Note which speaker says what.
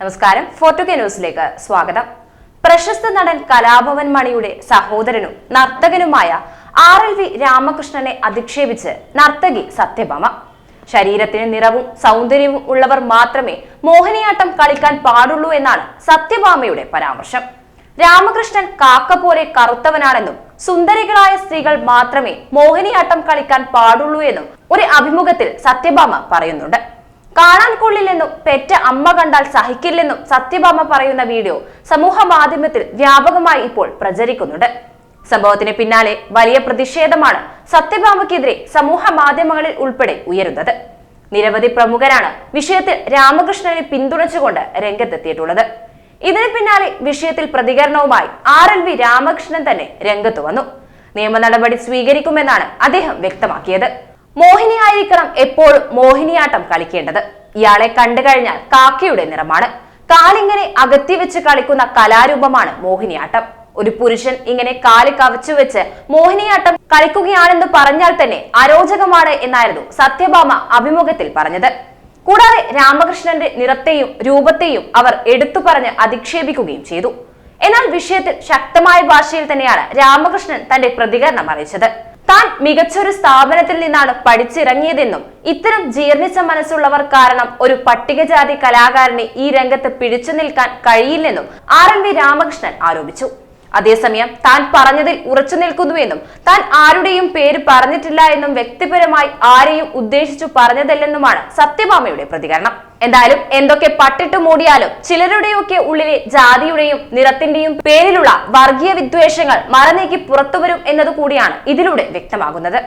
Speaker 1: നമസ്കാരം. ഫോർട്ടു കെ ന്യൂസിലേക്ക് സ്വാഗതം. പ്രശസ്ത നടൻ കലാഭവൻ മണിയുടെ സഹോദരനും നർത്തകനുമായ ആർ എൽ വി രാമകൃഷ്ണനെ അധിക്ഷേപിച്ച് നർത്തകി സത്യഭാമ. ശരീരത്തിന് നിറവും സൗന്ദര്യവും ഉള്ളവർ മാത്രമേ മോഹിനിയാട്ടം കളിക്കാൻ പാടുള്ളൂ എന്നാണ് സത്യഭാമയുടെ പരാമർശം. രാമകൃഷ്ണൻ കാക്ക പോലെ കറുത്തവനാണെന്നും സുന്ദരികളായ സ്ത്രീകൾ മാത്രമേ മോഹിനിയാട്ടം കളിക്കാൻ പാടുള്ളൂ എന്നും ഒരു അഭിമുഖത്തിൽ സത്യഭാമ പറയുന്നുണ്ട്. കാണാൻ കൊള്ളില്ലെന്നും പെറ്റ അമ്മ കണ്ടാൽ സഹിക്കില്ലെന്നും സത്യഭാമ പറയുന്ന വീഡിയോ സമൂഹ മാധ്യമത്തിൽ വ്യാപകമായി ഇപ്പോൾ പ്രചരിക്കുന്നുണ്ട്. സംഭവത്തിന് പിന്നാലെ വലിയ പ്രതിഷേധമാണ് സത്യഭാമയ്ക്കെതിരെ സമൂഹ മാധ്യമങ്ങളിൽ ഉൾപ്പെടെ ഉയരുന്നത്. നിരവധി പ്രമുഖരാണ് വിഷയത്തിൽ രാമകൃഷ്ണനെ പിന്തുണച്ചുകൊണ്ട് രംഗത്തെത്തിയിട്ടുള്ളത്. ഇതിന് പിന്നാലെ വിഷയത്തിൽ പ്രതികരണവുമായി ആർ എൽ വി രാമകൃഷ്ണൻ തന്നെ രംഗത്ത് വന്നു. നിയമ നടപടി സ്വീകരിക്കുമെന്നാണ് അദ്ദേഹം വ്യക്തമാക്കിയത്. മോഹിനിയായിരിക്കണം എപ്പോഴും മോഹിനിയാട്ടം കളിക്കേണ്ടത്. ഇയാളെ കണ്ടു കഴിഞ്ഞാൽ കാക്കയുടെ നിറമാണ്. കാലിങ്ങനെ അകത്തി വെച്ച് കളിക്കുന്ന കലാരൂപമാണ് മോഹിനിയാട്ടം. ഒരു പുരുഷൻ ഇങ്ങനെ കാൽ കവച്ചു വെച്ച് മോഹിനിയാട്ടം കളിക്കുകയാണെന്ന് പറഞ്ഞാൽ തന്നെ അരോചകമാണ് എന്നായിരുന്നു സത്യഭാമ അഭിമുഖത്തിൽ പറഞ്ഞത്. കൂടാതെ രാമകൃഷ്ണന്റെ നിറത്തെയും രൂപത്തെയും അവർ എടുത്തു പറഞ്ഞ് അധിക്ഷേപിക്കുകയും ചെയ്തു. എന്നാൽ വിഷയത്തിൽ ശക്തമായ ഭാഷയിൽ തന്നെയാണ് രാമകൃഷ്ണൻ തന്റെ പ്രതികരണം അറിയിച്ചത്. താൻ മികച്ചൊരു സ്ഥാപനത്തിൽ നിന്നാണ് പഠിച്ചിറങ്ങിയതെന്നും ഇത്തരം ജീർണിച്ച മനസ്സുള്ളവർ കാരണം ഒരു പട്ടികജാതി കലാകാരനെ ഈ രംഗത്ത് പിടിച്ചു നിൽക്കാൻ കഴിയില്ലെന്നും ആർ എൻ വി രാമകൃഷ്ണൻ ആരോപിച്ചു. അതേസമയം താൻ പറഞ്ഞതിൽ ഉറച്ചു നിൽക്കുന്നുവെന്നും താൻ ആരുടെയും പേര് പറഞ്ഞിട്ടില്ല എന്നും വ്യക്തിപരമായി ആരെയും ഉദ്ദേശിച്ചു പറഞ്ഞതല്ലെന്നുമാണ് സത്യഭാമയുടെ പ്രതികരണം. എന്തായാലും എന്തൊക്കെ പട്ടിട്ട് മൂടിയാലും ചിലരുടെയൊക്കെ ഉള്ളിലെ ജാതിയുടെയും നിറത്തിന്റെയും പേരിലുള്ള വർഗീയ വിദ്വേഷങ്ങൾ മറനീക്കി പുറത്തുവരും എന്നതുകൂടിയാണ് ഇതിലൂടെ വ്യക്തമാകുന്നത്.